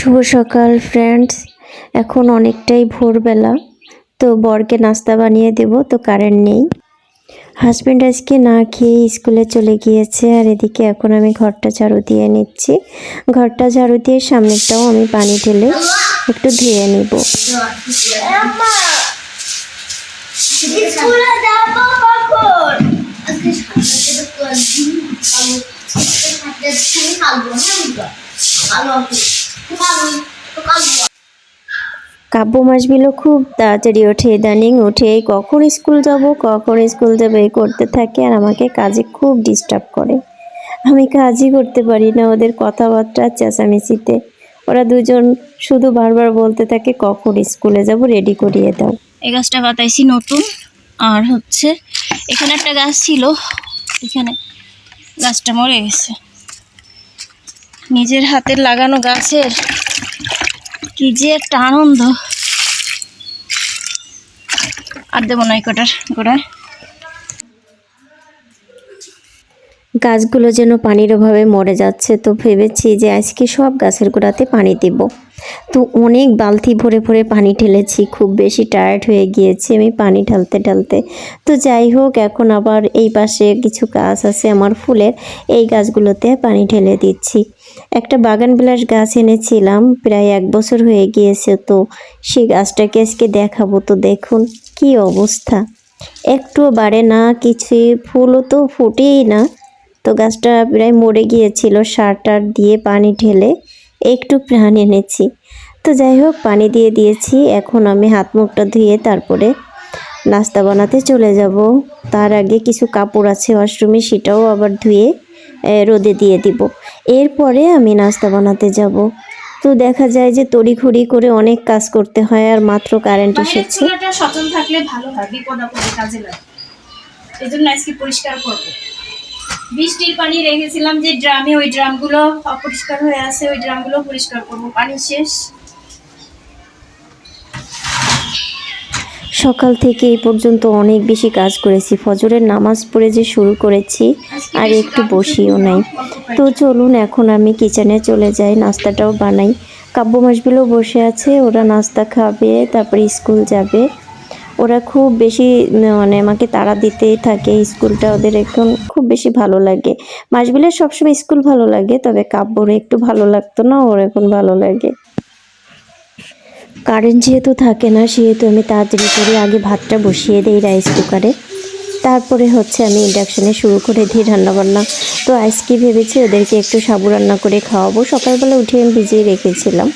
শুভ সকাল ফ্রেন্ডস এখন অনেকটাই ভোরবেলা। তো বরকে নাস্তা বানিয়ে দেব, তো কারেন্ট নেই। হাজব্যান্ড আজকে না খেয়ে স্কুলে চলে গিয়েছে, আর এদিকে এখন আমি ঘরটা ঝাড়ু দিয়ে নিচ্ছি। ঘরটা ঝাড়ু দিয়ে সামনেরটাও আমি পানি ঢেলে একটু ধুয়ে নিব। আজকে কাব্য মাসগুলো খুব তাড়াতাড়ি ওঠে। ইদানিং উঠে কখন স্কুল যাব, কখন স্কুল যাবে এই করতে থাকে আর আমাকে কাজে খুব ডিস্টার্ব করে। আমি কাজই করতে পারি না ওদের কথাবার্তা চেঁচামেচিতে। ওরা দুজন শুধু বারবার বলতে থাকে, কখন স্কুলে যাব রেডি করিয়ে দাও। এই গাছটা বাতাইছি নতুন। আর হচ্ছে, এখানে একটা গাছ ছিল, এখানে গাছটা মরে গেছে। নিজের হাতের লাগানো গাছের কি যে একটা আনন্দ। আর দেবো না কটার গোড়ায়। গাছগুলো যেন পানির অভাবে মরে যাচ্ছে, তো ভেবেছি যে আজকে সব গাছের গোড়াতে পানি দেব। তো অনেক বালতি ভরে ভরে পানি ঢেলেছি, খুব বেশি টায়ার্ড হয়ে গিয়েছি আমি পানি ঢালতে ঢালতে। তো যাই হোক, এখন আবার এই পাশে কিছু গাছ আছে আমার ফুলের, এই গাছগুলোতে পানি ঢেলে দিচ্ছি। একটা বাগান বিলাস গাছ এনেছিলাম, প্রায় এক বছর হয়ে গিয়েছে তো। সেই গাছটাকে আজকে দেখাবো তো দেখুন, কি অবস্থা। একটুও বাড়ে না, কিছুই, ফুলও তো ফুটেই না। তো গাছটা প্রায় মরে গিয়েছিল, সার টার দিয়ে পানি ঢেলে একটু প্রাণ এনেছি। তো যাই হোক, পানি দিয়ে দিয়েছি, এখন আমি হাত মুখটা ধুয়ে তারপরে নাস্তা বানাতে চলে যাব। তার আগে কিছু কাপড় আছে ওয়াশরুমে, সেটাও আবার ধুয়ে রোদে দিয়ে দিব। এরপরে আমি নাস্তা বানাতে যাব। তো দেখা যায় যে তড়ি তড়িঘড়ি করে অনেক কাজ করতে হয় আর মাত্র কারেন্ট এসেছে। সচল থাকলে ভালো হয় বিপদ আপদে কাজে লাগে। এই জন্য আজকে পরিষ্কার করব। বৃষ্টির পানি রেখেছিলাম যে ড্রামে ওই ড্রামগুলো অপরিষ্কার হয়ে আছে ওই ড্রামগুলো পরিষ্কার করব। পানি শেষ। সকাল থেকে এই পর্যন্ত অনেক বেশি কাজ করেছি। ফজরের নামাজ পড়ে যে শুরু করেছি, আর একটু বসিও নাই। তো চলুন, এখন আমি কিচেনে চলে যাই, নাস্তাটাও বানাই। কাব্য মাসগুলো বসে আছে, ওরা নাস্তা খাবে, তারপরে স্কুল যাবে। ওরা খুব বেশি মানে আমাকে তাড়া দিতেই থাকে, স্কুলটা ওদের এখন খুব বেশি ভালো লাগে। মাসবিলের সবসময় স্কুল ভালো লাগে, তবে কাব্যর একটু ভালো লাগতো না, ওর এখন ভালো লাগে। কারেন্ট যেহেতু থাকে না সেহেতু আমি তাড়াতাড়ি করে আগে ভাতটা বসিয়ে দিই রাইস কুকারে তারপরে হচ্ছে আমি ইন্ডাকশানে শুরু করে দিই রান্নাবান্না তো আজকে ভেবেছি ওদেরকে একটু সাবু রান্না করে খাওয়াবো সকালবেলা উঠে আমি ভিজিয়ে রেখেছিলাম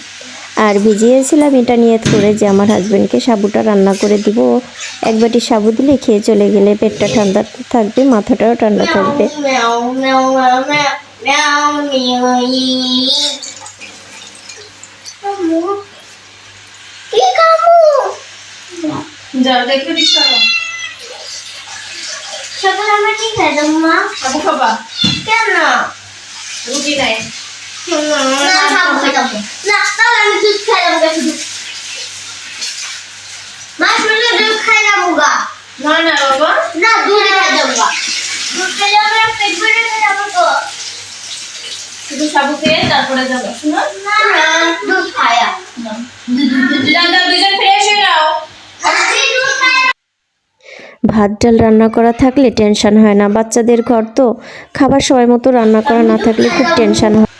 আর ভিজিয়েছিলাম এটা নিয়ত করে যে আমার হাজব্যান্ডকে সাবুটা রান্না করে দিব এক বাটি সাবু দিলে খেয়ে চলে গেলে পেটটা ঠান্ডা থাকবে মাথাটাও ঠান্ডা থাকবে ম্যাও ম্যাও ম্যাও ম্যাও ম্যাও ম্যাও কামু কি কামু যা দেখে দিস সকালে আমরা কি খাইলাম মা? খাব খাবা? কেন? রুটি নাই। না খাব খাইলাম না। তাহলে আমি দুধ খাইলাম গা শুধু মাছ বলে দুধ খাইলাম গা। না না বাবা। না দুধ খাইলাম গা। দুধ খেলে আমরা পেট ভরে খাইলাম গো। শুধু সাবু খেয়ে তারপরে যাব শুনো? না না দুধ খায়া দাদা দুজন ফ্রেশ নাও আমি দুধ খাইলাম ভাত ডাল রান্না করা থাকলে টেনশন হয় না। বাচ্চাদের ঘর তো খাবার সময় মতো রান্না করা না থাকলে খুব টেনশন হয়।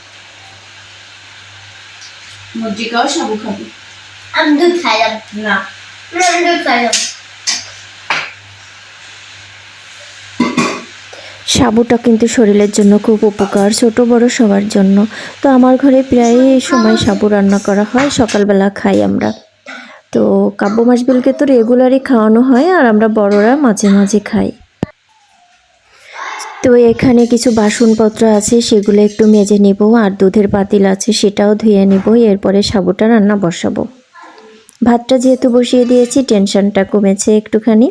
মজ্জিকাও সাবু খাবি। আমি দুধ খাইলাম। না। না আমি দুধ খাইলাম। সাবুটা কিন্তু শরীরের জন্য খুব উপকার, ছোট বড় সবার জন্য। তো আমার ঘরে প্রায় এই সময় সাবু রান্না করা হয়, সকালবেলা খাই আমরা। তো কাব্য মাসবিলকে তো রেগুলারই খাওয়ানো হয় আর আমরা বড়রা মাঝে মাঝে খাই। তো এখানে কিছু বাসনপত্র আছে, সেগুলো একটু মেজে নেব আর দুধের পাতিল আছে, সেটাও ধুয়ে নেব, এরপরে সাবুটা রান্না বসাবো। ভাতটা যেহেতু বসিয়ে দিয়েছি, টেনশনটা কমেছে একটুখানি।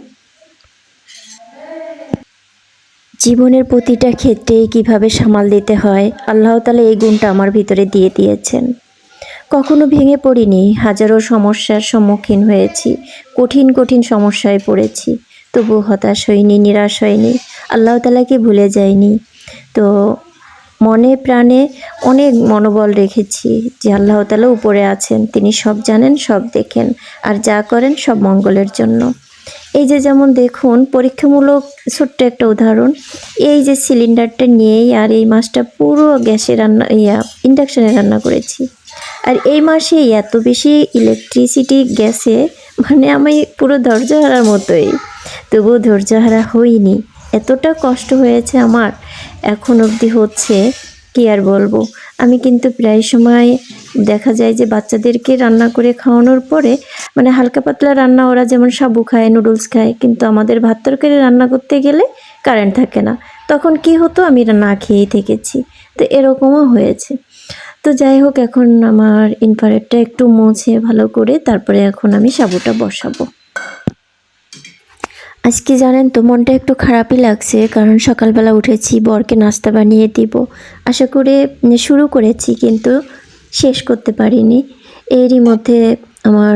জীবনের প্রতিটা ক্ষেত্রে কীভাবে সামাল দিতে হয়, আল্লাহ তালা এই গুণটা আমার ভিতরে দিয়ে দিয়েছেন। কখনো ভেঙে পড়িনি, হাজারো সমস্যার সম্মুখীন হয়েছি, কঠিন কঠিন সমস্যায় পড়েছি তবু হতাশ হইনি, নিরাশ হয়নি আল্লাহ তালাকে ভুলে যায়নি তো মনে প্রাণে অনেক মনোবল রেখেছি যে আল্লাহ তালা উপরে আছেন, তিনি সব জানেন, সব দেখেন, আর যা করেন সব মঙ্গলের জন্য। এই যে যেমন দেখুন, পরীক্ষামূলক ছোট্ট একটা উদাহরণ। এই যে সিলিন্ডারটা নিয়েই আর এই মাছটা পুরো গ্যাসে রান্না, ইয়া, ইন্ডাকশানে রান্না করেছি। আর এই মাসে এত বেশি ইলেকট্রিসিটি গ্যাসে মানে আমি পুরো ধৈর্য হারার মতোই। তবুও ধৈর্য হারা হইনি। এতটা কষ্ট হয়েছে আমার। এখন অবধি হচ্ছে, কি আর বলব? আমি কিন্তু প্রায় সময় দেখা যায় যে বাচ্চাদেরকে রান্না করে খাওয়ানোর পরে মানে হালকা পাতলা রান্না ওরা যেমন সাবু খায়, নুডলস খায়, কিন্তু আমাদের ভাত তরকারি রান্না করতে গেলে কারেন্ট থাকে না। তখন কি হতো? আমি না খেয়েই থেকেছি। তো এরকমও হয়েছে। তো যাই হোক, এখন আমার ইনফারেটটা একটু মুছে ভালো করে, তারপরে এখন আমি সাবুটা বসাবো। আজকে জানেন তো, মনটা একটু খারাপই লাগছে, কারণ সকালবেলা উঠেছি, বরকে নাস্তা বানিয়ে দিব। আশা করে শুরু করেছি, কিন্তু শেষ করতে পারিনি। এরই মধ্যে আমার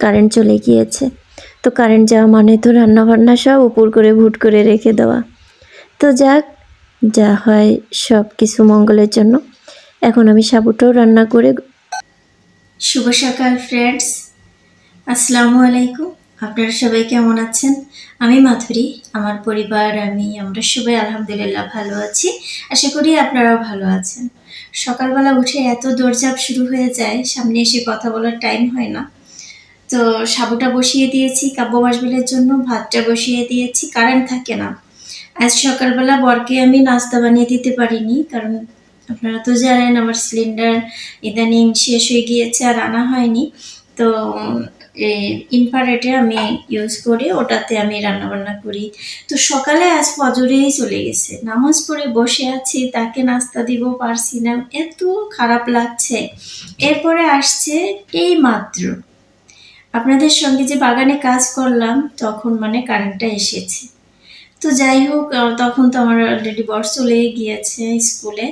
কারেন্ট চলে গিয়েছে। তো কারেন্ট যাওয়া মানে তো রান্না বান্না সব উপর করে ভুট করে রেখে দেওয়া। তো যাক, যা হয় সব কিছু মঙ্গলের জন্য। এখন আমি সাবুটাও রান্না করে শুভ সকাল ফ্রেন্ডস আসসালামু আলাইকুম। আপনারা সবাই কেমন আছেন? আমি মাধুরী, আমার পরিবার, আমি, আমরা সবাই আলহামদুলিল্লাহ ভালো আছি। আশা করি আপনারাও ভালো আছেন। সকালবেলা উঠে এত দৌড়ঝাঁপ শুরু হয়ে যায়, সামনে এসে কথা বলার টাইম হয় না। তো সাবুটা বসিয়ে দিয়েছি কাব্য বাসবিলের জন্য ভাতটা বসিয়ে দিয়েছি কারেন্ট থাকে না। আজ সকালবেলা বরকে আমি নাস্তা বানিয়ে দিতে পারিনি, কারণ আপনারা তো জানেন আমার সিলিন্ডার ইদানিং শেষ হয়ে গিয়েছে আর আনা হয়নি। তো ইনফারেটে আমি ইউজ করি, ওটাতে আমি রান্না বান্না করি। তো সকালে আজ ফজরেই চলে গেছে। নামাজ পড়ে বসে আছি, তাকে নাস্তা দিব পারছি না, এত খারাপ লাগছে। এরপরে আসছে এই মাত্র আপনাদের সঙ্গে যে বাগানে কাজ করলাম, তখন মানে কারেন্টটা এসেছে। তো যাই হোক তখন তো আমার অলরেডি বর চলে গিয়েছে স্কুলে।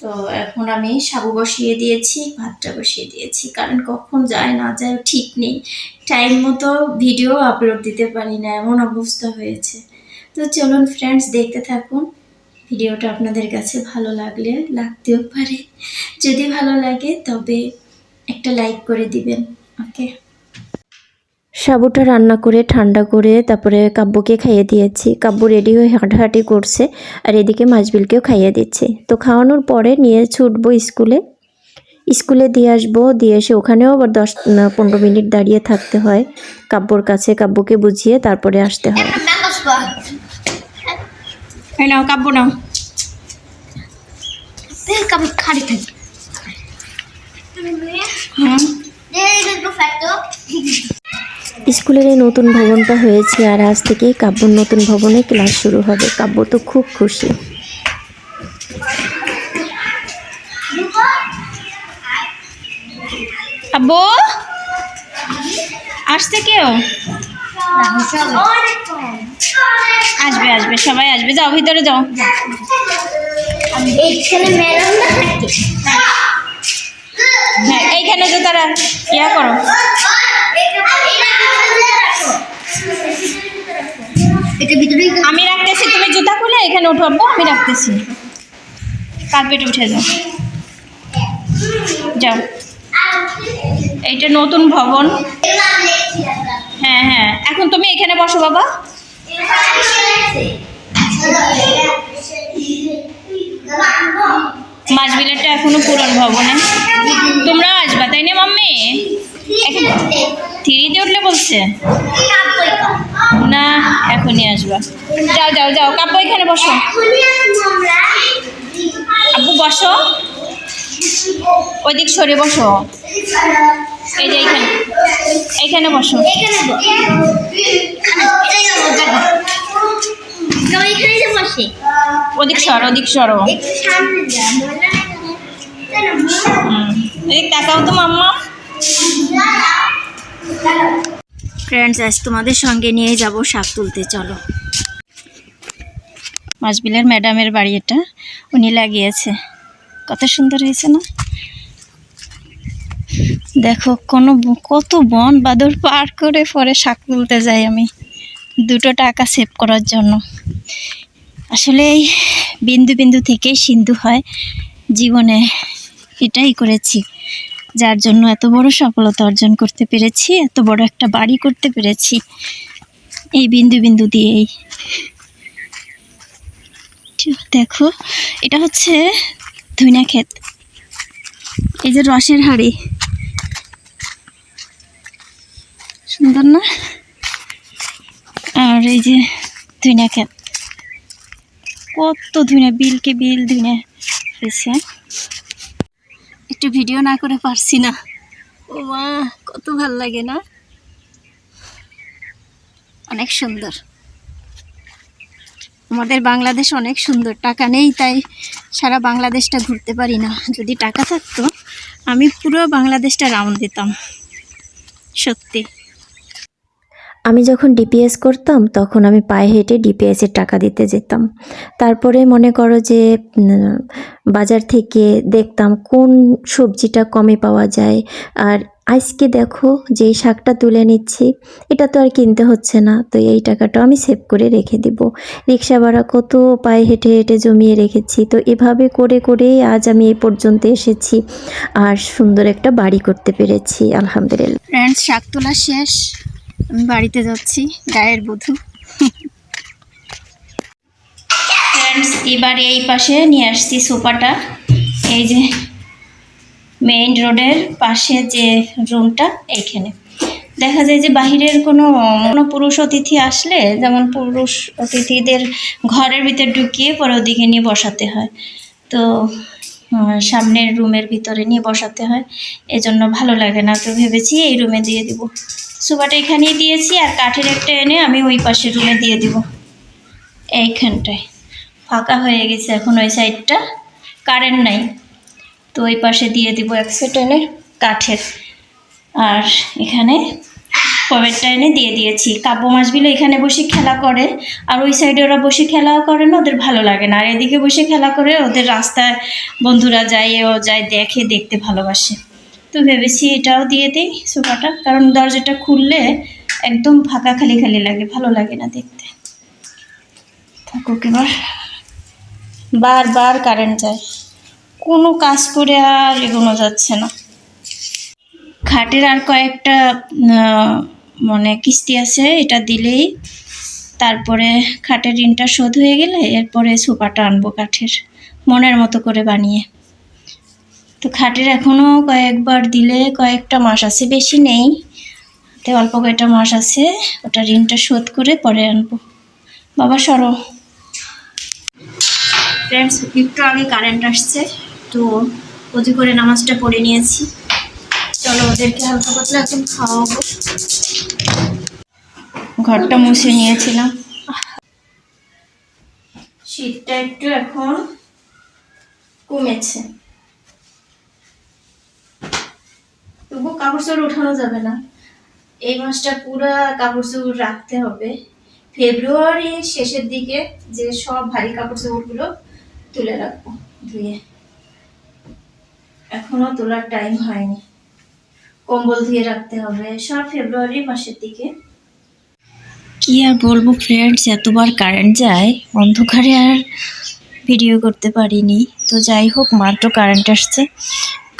তো এখন আমি সাবু বসিয়ে দিয়েছি, ভাতটা বসিয়ে দিয়েছি। কারণ কখন যায় না যায় ঠিক নেই। টাইম মতো ভিডিও আপলোড দিতে পারি না, এমন অবস্থা হয়েছে। তো চলুন ফ্রেন্ডস দেখতে থাকুন। ভিডিওটা আপনাদের কাছে ভালো লাগলে, লাগতেও পারে। যদি ভালো লাগে, তবে একটা লাইক করে দিবেন ওকে সাবুটা রান্না করে, ঠান্ডা করে তারপরে কাব্যকে খাইয়ে দিয়েছি। কাব্য রেডি হয়ে হাঁটাহাঁটি করছে আর এদিকে মাছবিলকেও খাইয়ে দিচ্ছি। তো খাওয়ানোর পরে নিয়ে ছুটবো স্কুলে। স্কুলে দিয়ে আসব, দিয়ে এসে ওখানেও আবার দশ পনেরো মিনিট দাঁড়িয়ে থাকতে হয়। কাব্যর কাছে কাব্যকে বুঝিয়ে তারপরে আসতে হয়। কাব্য নাও এই খাড়ি থাকি. স্কুলের এই নতুন ভবনটা হয়েছে আর আজ থেকে কাব্যর নতুন ভবনে ক্লাস শুরু হবে। কাব্য তো খুব খুশি। আব্বু? আসছে কেউ? আসবে আসবে সবাই আসবে। যাও ভিতরে যাও। হ্যাঁ এইখানে তো তারা ইয়া করো। আমি রাখতেছি, তুমি জুতা খুলে এখানে উঠো আমি রাখতেছি। কার্পেটে উঠে যাও। যাও। এইটা নতুন ভবন। হ্যাঁ হ্যাঁ। এখন তুমি এখানে বসো বাবা। মাছবিলেরটা এখনও পুরন ভবনে। তোমরা আসবা, তাই না, মাম্মি? থ্রিতে উঠলে বলছে? না, এখনই আসবা। যাও যাও যাও। কাব্য, এখানে বসো। আপু বসো। ওইদিক সরে বসো। এই যে এইখানে এইখানে বসো। ওদিক সর, ওদিক সরো। এদিক তাকাও তো, মাম্মা। ফ্রেন্ডস আজ তোমাদের সঙ্গে নিয়ে যাব শাক তুলতে, চলো। মাসবিলের ম্যাডামের বাড়ি এটা। উনি লাগিয়েছে। কত সুন্দর হয়েছে না? দেখো, কোনো কত বন বাদর পার করে পরে শাক তুলতে যাই আমি। দুটো টাকা সেভ করার জন্য। আসলে এই বিন্দু বিন্দু থেকেই সিন্ধু হয়। জীবনে এটাই করেছি। যার জন্য এত বড় সফলতা অর্জন করতে পেরেছি, এত বড় একটা বাড়ি করতে পেরেছি। এই বিন্দু বিন্দু দিয়েই। দেখো, এটা হচ্ছে ধুইনা ক্ষেত। এই যে রসের হাড়ি। সুন্দর না? আর এই যে ধুইনা ক্ষেত। কত ধুইনা, বিলকে বিল ধুইনা হয়েছে। একটু ভিডিও না করে পারছি না। ও মা, কত ভালো লাগে না? অনেক সুন্দর। আমাদের বাংলাদেশ অনেক সুন্দর, টাকা নেই তাই সারা বাংলাদেশটা ঘুরতে পারি না। যদি টাকা থাকতো, আমি পুরো বাংলাদেশটা রাউন্ড দিতাম। সত্যি। আমি যখন ডিপিএস করতাম, তখন আমি পায়ে হেঁটে ডিপিএসের টাকা দিতে যেতাম। তারপরে মনে করো যে বাজার থেকে দেখতাম কোন সবজিটা কমে পাওয়া যায়। আর আজকে দেখো যে শাকটা তুলে নিচ্ছি, এটা তো আর কিনতে হচ্ছে না, তো এই টাকাটা আমি সেভ করে রেখে দিব। রিক্সা ভাড়া কত, পায়ে হেঁটে হেঁটে জমিয়ে রেখেছি, তো এভাবে করে করেই আজ আমি এই পর্যন্ত এসেছি। আর সুন্দর একটা বাড়ি করতে পেরেছি, আলহামদুলিল্লাহ। ফ্রেন্ডস শাক তোলা শেষ। আমি বাড়িতে যাচ্ছি, গায়ের বধূ। ফ্রেন্ডস এবার এই পাশে নিয়ে আসছি সোফাটা। এই যে মেইন রোডের পাশে যে রুমটা এইখানে। দেখা যায় যে বাহিরের কোনো কোনো পুরুষ অতিথি আসলে, যেমন পুরুষ অতিথিদের ঘরের ভিতর ঢুকিয়ে পরে ওদিকে নিয়ে বসাতে হয়। তো সামনের রুমের ভিতরে নিয়ে বসাতে হয়। এজন্য ভালো লাগে না তো ভেবেছি এই রুমে দিয়ে দিব। সোফাটা এখানেই দিয়েছি আর কাঠের একটা এনে আমি ওই পাশের রুমে দিয়ে দিব। এইখানটায়। ফাঁকা হয়ে গেছে এখন ওই সাইডটা। কারেন্ট নাই। তো ওই পাশে দিয়ে দিব এক সেট এনে কাঠের। আর এখানে কবেরটা এনে দিয়ে দিয়েছি। কাব্য মাছগুলো এখানে বসে খেলা করে, আর ওই সাইডে ওরা বসে খেলাও করে না, ওদের ভালো লাগে না। আর এদিকে বসে খেলা করে, ওদের রাস্তায় বন্ধুরা যায়, ও যায় দেখে, দেখতে ভালোবাসে। তো ভেবেছি এটাও দিয়ে দিই সোফাটা, কারণ দরজাটা খুললে একদম ফাঁকা, খালি খালি লাগে, ভালো লাগে না দেখতে। থাকুক এবার। বারবার কারেন্ট যায়। কোনো কাজ করে আর এগোনো যাচ্ছে না। খাটের আর কয়েকটা মানে কিস্তি আছে, এটা দিলেই। তারপরে খাটের ঋণটা শোধ হয়ে গেলে এরপরে সোফাটা আনব কাঠের, মনের মতো করে বানিয়ে। তো খাটের এখনও কয়েকবার দিলে কয়েকটা মাস আছে, বেশি নেই। তো অল্প কয়েকটা মাস আছে, ওটা ঋণটা শোধ করে পরে আনব। বাবা, সরো। ফ্রেন্ডস একটু আগে কারেন্ট আসছে, তো অজু করে নামাজটা পড়ে নিয়েছি। চলো, ওদেরকে হালকা পাতলা খাওয়াবো। ঘরটা মুছে নিয়েছিলাম। শীতটা একটু এখন কমেছে। তবু কাপড় চোপড় উঠানো যাবে না। এই মাসটা পুরা কাপড় চোপড় রাখতে হবে। ফেব্রুয়ারি শেষের দিকে যে সব ভারী কাপড় চোপড়গুলো তুলে রাখব ধুয়ে। এখনও তোলার টাইম হয়নি। কম্বল ধুয়ে রাখতে হবে। সব ফেব্রুয়ারি মাসের দিকে। কি আর বলব ফ্রেন্ডস এতবার কারেন্ট যায়, অন্ধকারে আর ভিডিও করতে পারিনি। তো যাই হোক, মাত্র কারেন্ট আসছে।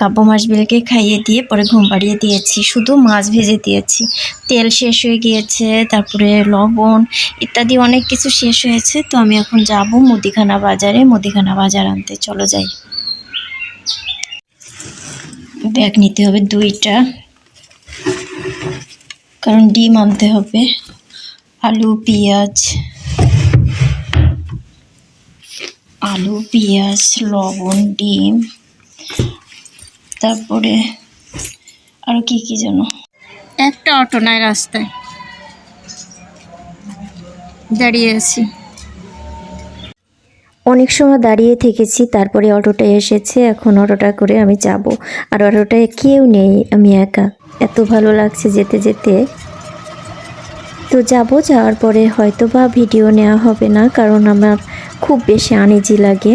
কাব্য মাছ বিলকে খাইয়ে দিয়ে পরে ঘুম পাড়িয়ে দিয়েছি। শুধু মাছ ভেজে দিয়েছি। তেল শেষ হয়ে গিয়েছে, তারপরে লবণ ইত্যাদি অনেক কিছু শেষ হয়েছে। তো আমি এখন যাব মুদিখানা বাজারে। মুদিখানা বাজার আনতে। চলো যাই। ব্যাগ নিতে হবে দুইটা। কারণ ডিম আনতে হবে, আলু, পেঁয়াজ আলু, পেঁয়াজ, লবণ, ডিম, তারপরে আরও কি কি যেন। একটা অটো নাই রাস্তায়। দাঁড়িয়ে আছি। অনেক সময় দাঁড়িয়ে থেকেছি, তারপরে অটোটা এসেছে, এখন অটোটা করে আমি যাব। আর অটোটায় কেউ নেই, আমি একা। এত ভালো লাগছে যেতে যেতে। তো যাব, যাওয়ার পরে হয়তো বা ভিডিও নেওয়া হবে না, কারণ আমার খুব বেশি আনিজি লাগে।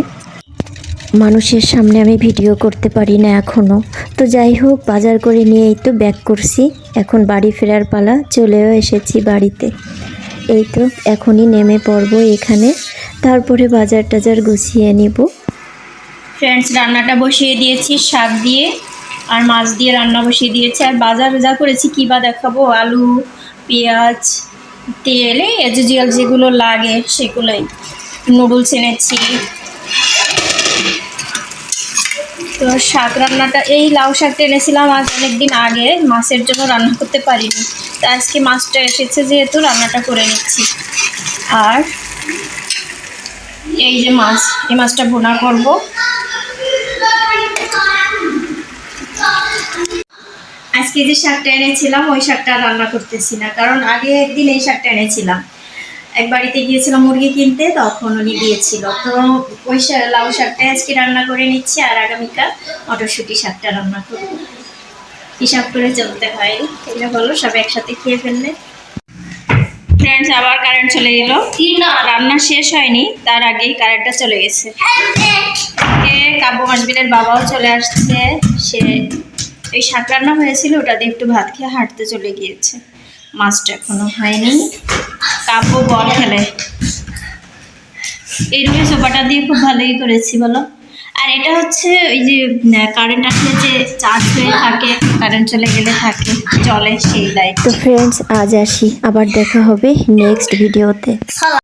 মানুষের সামনে আমি ভিডিও করতে পারি না এখনও তো যাই হোক, বাজার করে নিয়েই তো ব্যাক করছি। এখন বাড়ি ফেরার পালা, চলেও এসেছি বাড়িতে। এই তো, এখনই নেমে পড়ব এখানে। তারপরে বাজার টাজার গুছিয়ে নিব। ফ্রেন্ডস রান্নাটা বসিয়ে দিয়েছি, শাক দিয়ে আর মাছ দিয়ে রান্না বসিয়ে দিয়েছি। আর বাজার যা করেছি, কী বা দেখাবো? আলু, পেঁয়াজ, তেল, এই এজুজিয়াল যেগুলো লাগে সেগুলোই। নুডলস এনেছি। তো শাক রান্নাটা, এই লাউ শাকটা এনেছিলাম আজ অনেকদিন আগে, মাছের জন্য রান্না করতে পারিনি। তো আজকে মাছটা এসেছে যেহেতু, রান্নাটা করে নিচ্ছি। আর এই যে মাছ, এই মাছটা ভুনা করব। আজকে যে শাকটা এনেছিলাম, ওই শাকটা রান্না করতেছি না, কারণ আগে একদিন এই শাকটা এনেছিলাম। এক বাড়িতে গিয়েছিলাম মুরগি কিনতে, তখন উনি দিয়েছিল। তো ওই লাউ শাকটা আজকে রান্না করে নিচ্ছি, আর আগামীকাল মটরশুঁটি শাকটা রান্না করব। হিসাব করে চলতে হয় এটা বলো, সব একসাথে খেয়ে ফেললে। ফ্রেন্ডস আবার কারেন্ট চলে গেল রান্না শেষ হয়নি, তার আগেই কারেন্টটা চলে গেছে। কাব্য মাসবিনের বাবাও চলে আসছে। সে, এই শাক রান্না হয়েছিল, ওটা দিয়ে একটু ভাত খেয়ে হাঁটতে চলে গিয়েছে। মাছটা এখনও হয়নি। কাব্য বল খেলে। এই রুমে সোফাটা দিয়ে খুব ভালোই করেছি, বলো। আর এটা হচ্ছে ওই যে কারেন্ট আসলে যে চার্জ হয়ে থাকে কারেন্ট চলে গেলে থাকে, চলে সেই লাইট তো ফ্রেন্ডস আজ আসি। আবার দেখা হবে নেক্সট ভিডিওতে